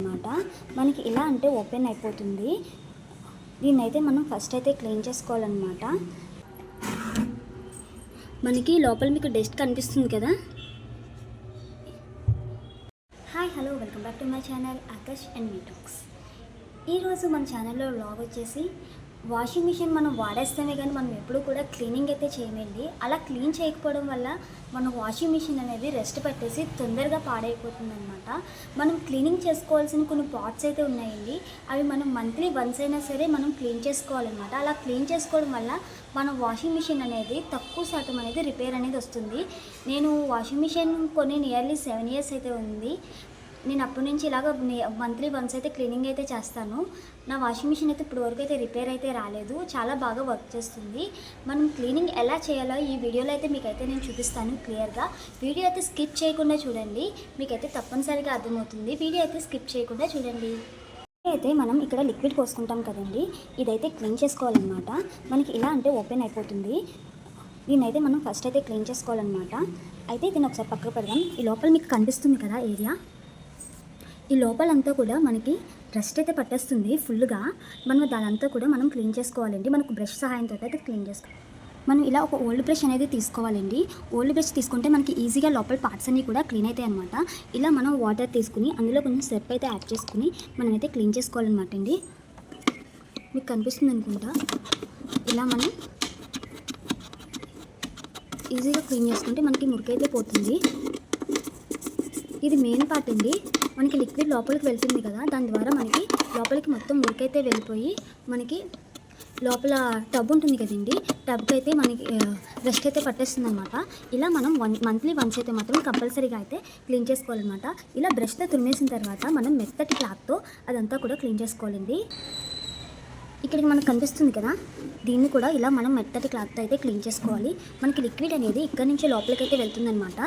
అనమాట మనకి ఇలా అంటే ఓపెన్ అయిపోతుంది. దీన్ని అయితే మనం ఫస్ట్ అయితే క్లీన్ చేసుకోవాలన్నమాట. మనకి లోపల మీకు డస్ట్ కనిపిస్తుంది కదా? Hi hello welcome back to my channel Akash and మీటాక్స్. ఈరోజు మన ఛానల్లో వ్లాగ్ వచ్చేసి వాషింగ్ మిషన్ మనం వాడేస్తామే కానీ మనం ఎప్పుడూ కూడా క్లీనింగ్ అయితే చేయమండి. అలా క్లీన్ చేయకపోవడం వల్ల మన వాషింగ్ మిషన్ అనేది రెస్ట్ పెట్టేసి తొందరగా పాడైపోతుంది అనమాట మనం క్లీనింగ్ చేసుకోవాల్సిన కొన్ని పార్ట్స్ అయితే ఉన్నాయండి. అవి మనం మంత్లీ వన్స్ అయినా సరే మనం క్లీన్ చేసుకోవాలన్నమాట. అలా క్లీన్ చేసుకోవడం వల్ల మన వాషింగ్ మిషన్ అనేది తక్కువ శాతం అనేది రిపేర్ అనేది వస్తుంది. నేను వాషింగ్ మిషన్ కొన్ని నియర్లీ సెవెన్ ఇయర్స్ అయితే ఉంది. నేను అప్పటి నుంచి ఇలాగ మంత్లీ వన్స్ అయితే క్లీనింగ్ అయితే చేస్తాను. నా వాషింగ్ మిషన్ అయితే ఇప్పుడు వరకు అయితే రిపేర్ అయితే రాలేదు. చాలా బాగా వర్క్ చేస్తుంది. మనం క్లీనింగ్ ఎలా చేయాలో ఈ వీడియోలో అయితే మీకైతే నేను చూపిస్తాను క్లియర్గా. వీడియో అయితే స్కిప్ చేయకుండా చూడండి. మీకైతే తప్పనిసరిగా అర్థమవుతుంది. వీడియో అయితే స్కిప్ చేయకుండా చూడండి. అయితే మనం ఇక్కడ లిక్విడ్ పోసుకుంటాం కదండి. ఇదైతే క్లీన్ చేసుకోవాలన్నమాట. మనకి ఇలా అంటే ఓపెన్ అయిపోతుంది. దీన్నైతే మనం ఫస్ట్ అయితే క్లీన్ చేసుకోవాలన్నమాట. అయితే దీన్ని ఒకసారి పక్కకు పెడదాం. ఈ లోపల మీకు కనిపిస్తుంది కదా ఏరియా. ఈ లోపలంతా కూడా మనకి రెస్ట్ అయితే పట్టేస్తుంది ఫుల్గా మనం దానంతా కూడా మనం క్లీన్ చేసుకోవాలండి. మనకు బ్రష్ సహాయంతో అయితే క్లీన్ చేసుకోవాలి మనం ఇలా ఒక ఓల్డ్ బ్రష్ అనేది తీసుకోవాలండి. ఓల్డ్ బ్రష్ తీసుకుంటే మనకి ఈజీగా లోపల పార్ట్స్ అన్నీ కూడా క్లీన్ అవుతాయి అనమాట ఇలా మనం వాటర్ తీసుకుని అందులో కొంచెం సెప్ అయితే యాడ్ చేసుకుని మనం అయితే క్లీన్ చేసుకోవాలన్నమాట అండి. మీకు కనిపిస్తుంది అనుకుంటా? ఇలా మనం ఈజీగా క్లీన్ చేసుకుంటే మనకి మురికైతే పోతుంది. ఇది మెయిన్ పార్ట్ అండి. మనకి లిక్విడ్ లోపలికి వెళ్తుంది కదా దాని ద్వారా మనకి లోపలికి మొత్తం ఉరికైతే వెళ్ళిపోయి మనకి లోపల టబ్ ఉంటుంది కదండి. టబ్కి అయితే మనకి రెస్ట్ అయితే పట్టేస్తుంది అనమాట ఇలా మనం వన్ మంత్లీ వన్స్ అయితే మాత్రం కంపల్సరీగా అయితే క్లీన్ చేసుకోవాలన్నమాట. ఇలా బ్రష్తో తురిమేసిన తర్వాత మనం మెత్తటి క్లాత్తో అదంతా కూడా క్లీన్ చేసుకోవాలండి. ఇక్కడికి మనకు కనిపిస్తుంది కదా దీన్ని కూడా ఇలా మనం మెత్తటి క్లాత్తో అయితే క్లీన్ చేసుకోవాలి. మనకి లిక్విడ్ అనేది ఇక్కడ నుంచి లోపలికి అయితే వెళ్తుందనమాట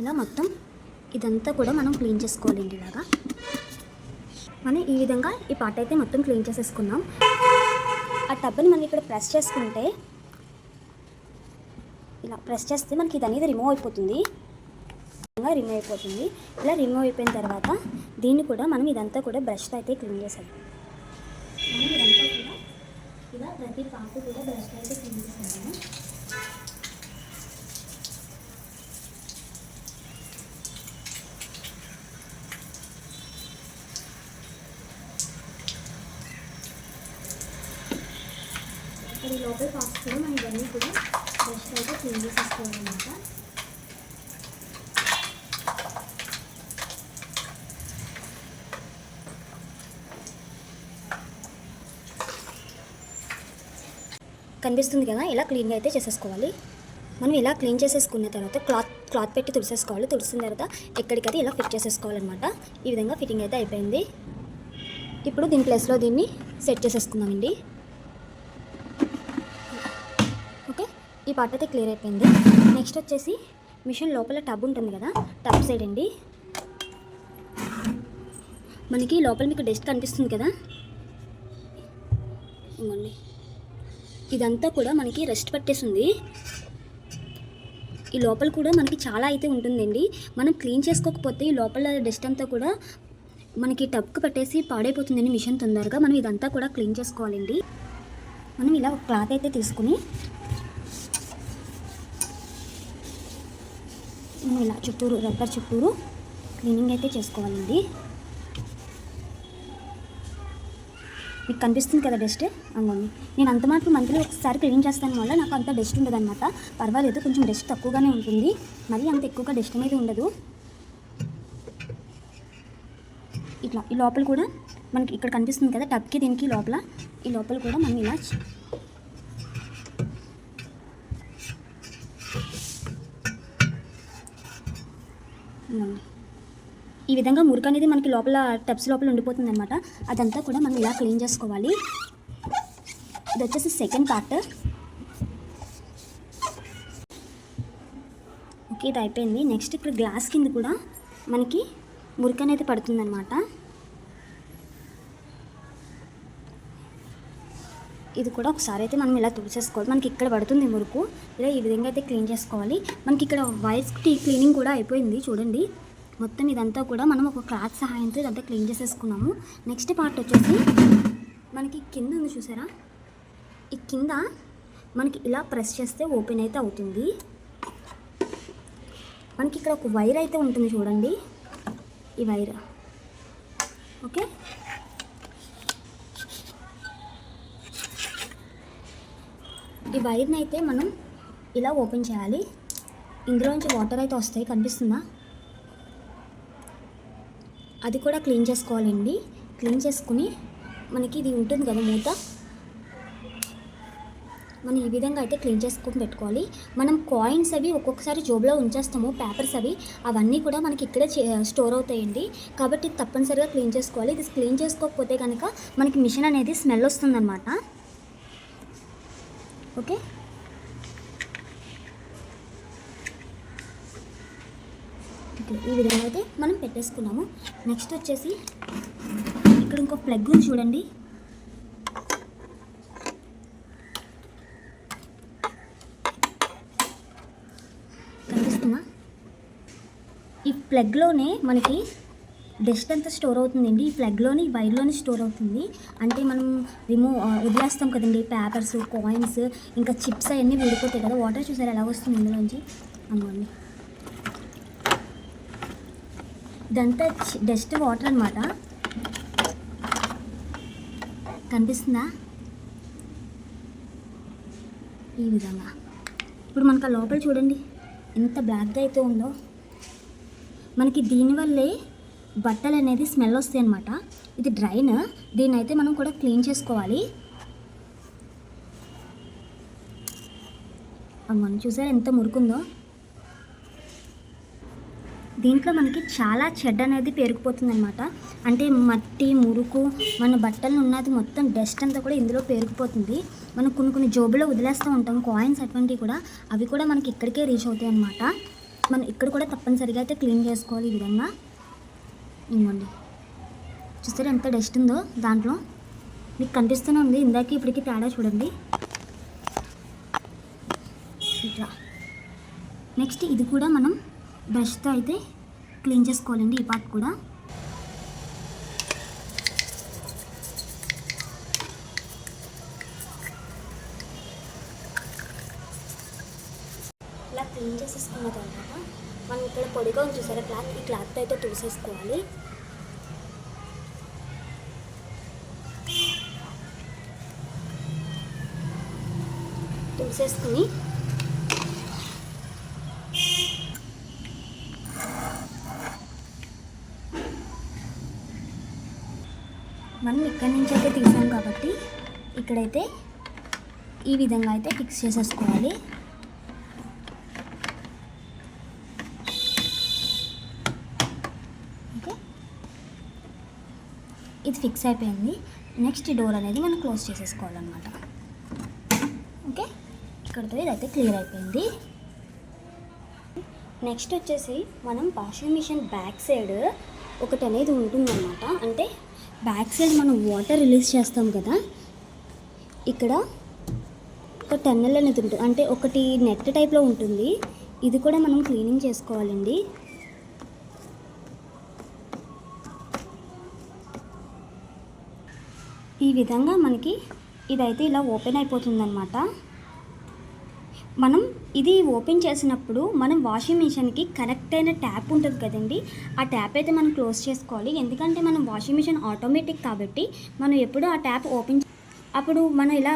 ఇలా మొత్తం ఇదంతా కూడా మనం క్లీన్ చేసుకోవాలండి ఇలాగా మనం ఈ విధంగా ఈ పాట అయితే మొత్తం క్లీన్ చేసేసుకున్నాం. ఆ టబ్ని మనం ఇక్కడ ప్రెస్ చేసుకుంటే ఇలా ప్రెస్ చేస్తే మనకి ఇది అనేది రిమూవ్ అయిపోతుంది. రిమూవ్ అయిపోతుంది. ఇలా రిమూవ్ అయిపోయిన తర్వాత దీన్ని కూడా మనం ఇదంతా కూడా బ్రష్తో అయితే క్లీన్ చేసాం మనం ఇదంతా కూడా ఇలా ప్రతి పార్ట్ కూడా బ్రష్తో అయితే క్లీన్ ఇక్కడ ఈ మనం ఇవన్నీ కూడా బ్రష్ అయితే క్లీన్ చేసేసుకోవాలన్నమాట కనిపిస్తుంది కదా ఇలా క్లీన్గా అయితే చేసేసుకోవాలి? మనం ఇలా క్లీన్ చేసేసుకున్న తర్వాత క్లాత్ క్లాత్ పెట్టి తుడిసేసుకోవాలి. తుడిసిన తర్వాత ఎక్కడికైతే ఇలా ఫిట్ చేసేసుకోవాలన్నమాట ఈ విధంగా ఫిట్టింగ్ అయితే అయిపోయింది. ఇప్పుడు దీని ప్లేస్లో దీన్ని సెట్ చేసేసుకుందామండి. ఈ పార్ట్ అయితే క్లియర్ అయిపోయింది. నెక్స్ట్ వచ్చేసి మిషన్ లోపల టబ్ ఉంటుంది కదా టబ్ సైడ్ అండి. మనకి లోపల మీకు డస్ట్ కనిపిస్తుంది కదా. ఇవ్వండి ఇదంతా కూడా మనకి రెస్ట్ పట్టేసింది ఈ లోపల కూడా మనకి చాలా అయితే ఉంటుందండి. మనం క్లీన్ చేసుకోకపోతే ఈ లోపల డస్ట్ అంతా కూడా మనకి టబ్కు పట్టేసి పాడైపోతుందండి మిషన్ తొందరగా మనం ఇదంతా కూడా క్లీన్ చేసుకోవాలండి. మనం ఇలా ఒక క్లాత్ అయితే తీసుకుని ఇలా చుట్టూరు రబ్బర్ చుట్టూరు క్లీనింగ్ అయితే చేసుకోవాలండి. మీకు కనిపిస్తుంది కదా డస్ట్ అంగోండి. నేను అంత మాత్రం మంత్లీ ఒకసారి క్లీన్ చేస్తాను వల్ల నాకు అంత డస్ట్ ఉండదు అనమాట పర్వాలేదు కొంచెం డస్ట్ తక్కువగానే ఉంటుంది. మరీ అంత ఎక్కువగా డస్ట్ అనేది ఉండదు. ఇట్లా ఈ లోపల కూడా మనకి ఇక్కడ కనిపిస్తుంది కదా టబ్కి దీనికి లోపల. ఈ లోపల కూడా మనం ఇలా ఈ విధంగా మురికి అనేది మనకి లోపల టబ్స్ లోపల ఉండిపోతుంది అనమాట అదంతా కూడా మనం ఇలా క్లీన్ చేసుకోవాలి. ఇది వచ్చేసి సెకండ్ పార్ట్ ఓకే ఇది అయిపోయింది నెక్స్ట్ ఇప్పుడు గ్లాస్ కింద కూడా మనకి మురికి అనేది పడుతుంది ఇది కూడా ఒకసారి అయితే మనం ఇలా తుడిచేసుకోవాలి. మనకి ఇక్కడ పడుతుంది మురుకు. ఇలా ఈ విధంగా అయితే క్లీన్ చేసుకోవాలి. మనకి ఇక్కడ వైర్స్ క్లీనింగ్ కూడా అయిపోయింది. చూడండి. మొత్తం ఇదంతా కూడా మనం ఒక క్లాత్ సహాయంతో ఇదంతా క్లీన్ చేసేసుకున్నాము. నెక్స్ట్ పార్ట్ వచ్చేసి మనకి కింద ఉంది చూసారా? ఈ కింద మనకి ఇలా ప్రెస్ చేస్తే ఓపెన్ అయితే అవుతుంది. మనకి ఇక్కడ ఒక వైర్ అయితే ఉంటుంది చూడండి. ఈ వైర్. ఓకే? ఈ వైర్ని అయితే మనం ఇలా ఓపెన్ చేయాలి. ఇందులో నుంచి వాటర్ అయితే వస్తాయి కనిపిస్తుందా? అది కూడా క్లీన్ చేసుకోవాలండి. క్లీన్ చేసుకుని మనకి ఇది ఉంటుంది కదా మూత. మనం ఈ విధంగా అయితే క్లీన్ చేసుకుని పెట్టుకోవాలి. మనం కాయిన్స్ అవి ఒక్కొక్కసారి జోబులో ఉంచేస్తాము పేపర్స్ అవి. అవన్నీ కూడా మనకి ఇక్కడే చే- స్టోర్ అవుతాయండి. కాబట్టి ఇది తప్పనిసరిగా క్లీన్ చేసుకోవాలి. ఇది క్లీన్ చేసుకోకపోతే కనుక మనకి మిషన్ అనేది స్మెల్ వస్తుందన్నమాట. ఓకే? ఈ విధంగా అయితే మనం పెట్టేసుకున్నాము. నెక్స్ట్ వచ్చేసి ఇక్కడ ఇంకో ప్లగ్ ఉంది చూడండి. కనిపిస్తుందా? ఈ ప్లగ్లోనే మనకి డస్ట్ అంతా స్టోర్ అవుతుందండి. ఈ ప్లగ్లోని వైర్లోని వైర్లోనే స్టోర్ అవుతుంది. అంటే మనం రిమూవ్ వదిలేస్తాం కదండి. పేపర్స్ కాయిన్స్ ఇంకా చిప్స్ అవన్నీ విడిపోతాయి కదా. వాటర్ చూసారు ఎలా వస్తుంది ఇందులోంచి? అమ్మండి ఇదంతా డస్ట్ వాటర్ అనమాట కనిపిస్తుందా? ఈ విధంగా. ఇప్పుడు మనకు ఆ లోపల చూడండి. ఎంత బ్లాక్గా అయితే ఉందో. మనకి దీనివల్లే బట్టలు అనేది స్మెల్ వస్తాయి అనమాట ఇది డ్రైన్. దీన్ని అయితే మనం కూడా క్లీన్ చేసుకోవాలి. మనం చూసారా ఎంత మురుకుందో? దీంట్లో మనకి చాలా చెడ్డ అనేది పేరుకుపోతుంది అనమాట అంటే మట్టి మురుకు మన బట్టలు ఉన్నది మొత్తం డస్ట్ అంతా కూడా ఇందులో పేరుకుపోతుంది. మనం కొన్ని కొన్ని జోబులో వదిలేస్తూ ఉంటాం కాయిన్స్ అటువంటివి కూడా. అవి కూడా మనకి ఇక్కడికే రీచ్ అవుతాయి అనమాట మనం ఇక్కడ కూడా తప్పనిసరిగా అయితే క్లీన్ చేసుకోవాలి ఈ విధంగా. ఇవ్వండి. చూసారా ఎంత డస్ట్ ఉందో దాంట్లో? మీకు కనిపిస్తూనే ఉంది. ఇందాక ఇప్పటికి తేడా చూడండి. ఇట్లా. నెక్స్ట్ ఇది కూడా మనం బ్రష్తో అయితే క్లీన్ చేసుకోవాలండి ఈ పార్ట్ కూడా. ఇలా క్లీన్ చేసేసుకున్న తర్వాత మనం ఇక్కడ పొడిగా ఉంది చూసారా? క్లాత్ ఈ క్లాత్ అయితే తుడిసేసుకోవాలి తుడిసేసుకుని మనం ఇక్కడి నుంచి అయితే తీసాం కాబట్టి ఇక్కడైతే ఈ విధంగా అయితే ఫిక్స్ చేసేసుకోవాలి ఓకే ఇది ఫిక్స్ అయిపోయింది. నెక్స్ట్ డోర్ అనేది మనం క్లోజ్ చేసేసుకోవాలన్నమాట. ఓకే? ఇక్కడితో ఇదైతే క్లియర్ అయిపోయింది. నెక్స్ట్ వచ్చేసి మనం వాషింగ్ మిషన్ బ్యాక్ సైడ్ ఒకటి అనేది ఉంటుందన్నమాట. అంటే బ్యాక్ సైడ్ మనం వాటర్ రిలీజ్ చేస్తాం కదా ఇక్కడ ఒక టన్నెల్ అనేది ఉంటుంది అంటే ఒకటి నెట్ టైప్లో ఉంటుంది. ఇది కూడా మనం క్లీనింగ్ చేసుకోవాలండి. ఈ విధంగా మనకి ఇదైతే ఇలా ఓపెన్ అయిపోతుందన్నమాట. మనం ఇది ఓపెన్ చేసినప్పుడు మనం వాషింగ్ మిషన్కి కరెక్ట్ అయిన ట్యాప్ ఉంటుంది కదండి. ఆ ట్యాప్ అయితే మనం క్లోజ్ చేసుకోవాలి. ఎందుకంటే మనం వాషింగ్ మిషన్ ఆటోమేటిక్ కాబట్టి మనం ఎప్పుడు ఆ ట్యాప్ ఓపెన్ అప్పుడు మనం ఇలా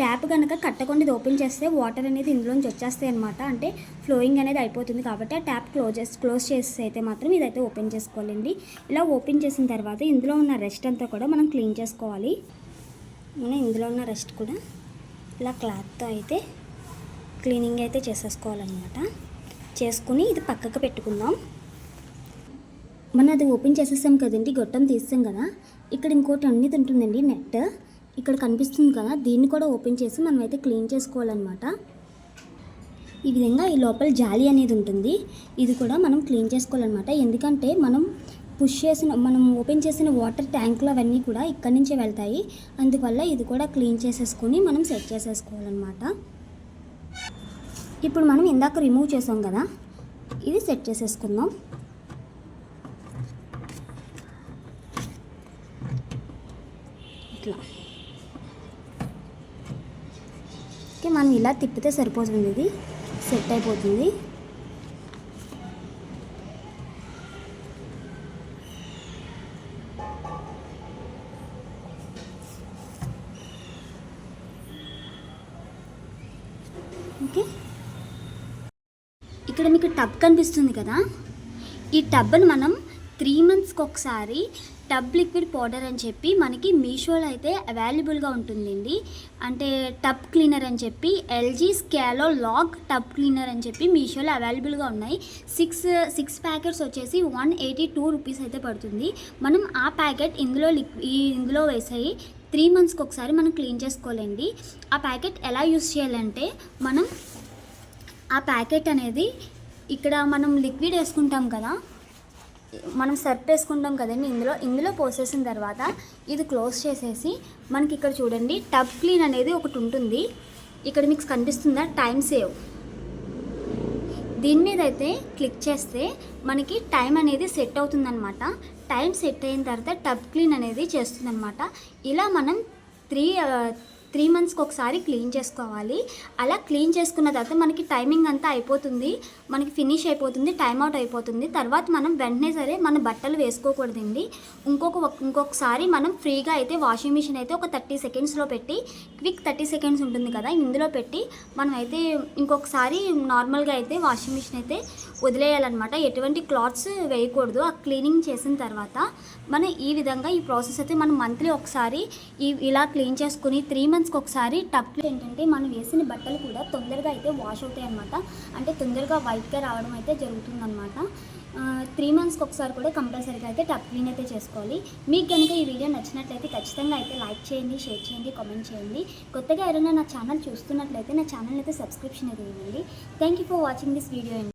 ట్యాప్ కనుక కట్టకుండా ఇది ఓపెన్ చేస్తే వాటర్ అనేది ఇందులోంచి వచ్చేస్తాయి అనమాట అంటే ఫ్లోయింగ్ అనేది అయిపోతుంది కాబట్టి ఆ ట్యాప్ క్లోజ్ చేసి క్లోజ్ చేసి అయితే మాత్రం ఇదైతే ఓపెన్ చేసుకోవాలండి. ఇలా ఓపెన్ చేసిన తర్వాత ఇందులో ఉన్న రెస్ట్ అంతా కూడా మనం క్లీన్ చేసుకోవాలి. మనం ఇందులో ఉన్న రెస్ట్ కూడా ఇలా క్లాత్తో అయితే క్లీనింగ్ అయితే చేసేసుకోవాలన్నమాట. చేసుకుని ఇది పక్కకు పెట్టుకుందాం. మనం అది ఓపెన్ చేసేసాం కదండి గొట్టం తీస్తాం కదా. ఇక్కడ ఇంకోటి అన్నిది ఉంటుందండి నెట్. ఇక్కడ కనిపిస్తుంది కదా దీన్ని కూడా ఓపెన్ చేసి మనం అయితే క్లీన్ చేసుకోవాలన్నమాట. ఈ విధంగా ఈ లోపల జాలి అనేది ఉంటుంది. ఇది కూడా మనం క్లీన్ చేసుకోవాలన్నమాట. ఎందుకంటే మనం పుష్ చేసిన మనం ఓపెన్ చేసిన వాటర్ ట్యాంకులు అవన్నీ కూడా ఇక్కడి నుంచే వెళ్తాయి. అందువల్ల ఇది కూడా క్లీన్ చేసేసుకొని మనం సెట్ చేసేసుకోవాలన్నమాట. ఇప్పుడు మనం ఇందాక రిమూవ్ చేసాం కదా ఇది సెట్ చేసేసుకుందాం. ఇట్లా ఓకే మనం ఇలా తిప్పితే సరిపోతుంది ఇది. సెట్ అయిపోతుంది. ఓకే. ఇక్కడ మీకు టబ్ కనిపిస్తుంది కదా. ఈ టబ్ని మనం త్రీ మంత్స్కి ఒకసారి టబ్ లిక్విడ్ పౌడర్ అని చెప్పి మనకి మీషోలో అయితే అవైలబుల్గా ఉంటుందండి. అంటే టబ్ క్లీనర్ అని చెప్పి ఎల్జీ స్కాలో లాగ్ టబ్ క్లీనర్ అని చెప్పి మీషోలో అవైలబుల్గా ఉన్నాయి. సిక్స్ సిక్స్ ప్యాకెట్స్ వచ్చేసి వన్ ఎయిటీ టూ రూపీస్ అయితే పడుతుంది. మనం ఆ ప్యాకెట్ ఇందులో లిక్ ఇందులో వేసాయి. త్రీ మంత్స్కి ఒకసారి మనం క్లీన్ చేసుకోవాలండి. ఆ ప్యాకెట్ ఎలా యూస్ చేయాలంటే మనం ఆ ప్యాకెట్ అనేది ఇక్కడ మనం లిక్విడ్ వేసుకుంటాం కదా మనం సర్ఫ్ వేసుకుంటాం కదండి ఇందులో ఇందులో పోసేసిన తర్వాత ఇది క్లోజ్ చేసేసి మనకి ఇక్కడ చూడండి టబ్ క్లీన్ అనేది ఒకటి ఉంటుంది. ఇక్కడ మీకు కనిపిస్తుందా? Time save. దీని మీద అయితే క్లిక్ చేస్తే మనకి టైం అనేది సెట్ అవుతుందన్నమాట. టైం సెట్ అయిన తర్వాత టబ్ క్లీన్ అనేది చేస్తుందన్నమాట. ఇలా మనం త్రీ త్రీ మంత్స్కి ఒకసారి క్లీన్ చేసుకోవాలి. అలా క్లీన్ చేసుకున్న తర్వాత మనకి టైమింగ్ అంతా అయిపోతుంది. మనకి ఫినిష్ అయిపోతుంది టైం అవుట్ అయిపోతుంది. తర్వాత మనం వెంటనే సరే మన బట్టలు వేసుకోకూడదండి. ఇంకొక ఇంకొకసారి మనం ఫ్రీగా అయితే వాషింగ్ మిషన్ అయితే ఒక థర్టీ సెకండ్స్లో పెట్టి క్విక్ థర్టీ సెకండ్స్ ఉంటుంది కదా ఇందులో పెట్టి మనం అయితే ఇంకొకసారి నార్మల్గా అయితే వాషింగ్ మిషన్ అయితే వదిలేయాలన్నమాట. ఎటువంటి క్లాత్స్ వేయకూడదు. ఆ క్లీనింగ్ చేసిన తర్వాత మనం ఈ విధంగా ఈ ప్రాసెస్ అయితే మనం మంత్లీ ఒకసారి ఈ ఇలా క్లీన్ చేసుకుని త్రీ మంత్స్కి ఒకసారి టప్ ఏంటంటే మనం వేసిన బట్టలు కూడా తొందరగా అయితే వాష్ అవుతాయి అనమాట అంటే తొందరగా వైట్గా రావడం అయితే జరుగుతుందన్నమాట. త్రీ మంత్స్కి ఒకసారి కూడా కంపల్సరీగా అయితే టప్ క్లీన్ అయితే చేసుకోవాలి. మీకు కనుక ఈ వీడియో నచ్చినట్లయితే ఖచ్చితంగా అయితే లైక్ చేయండి షేర్ చేయండి కామెంట్ చేయండి. కొత్తగా ఎవరైనా నా ఛానల్ చూస్తున్నట్లయితే నా ఛానల్ అయితే సబ్స్క్రిప్షన్ అయితే ఇవ్వండి. Thank you for watching this video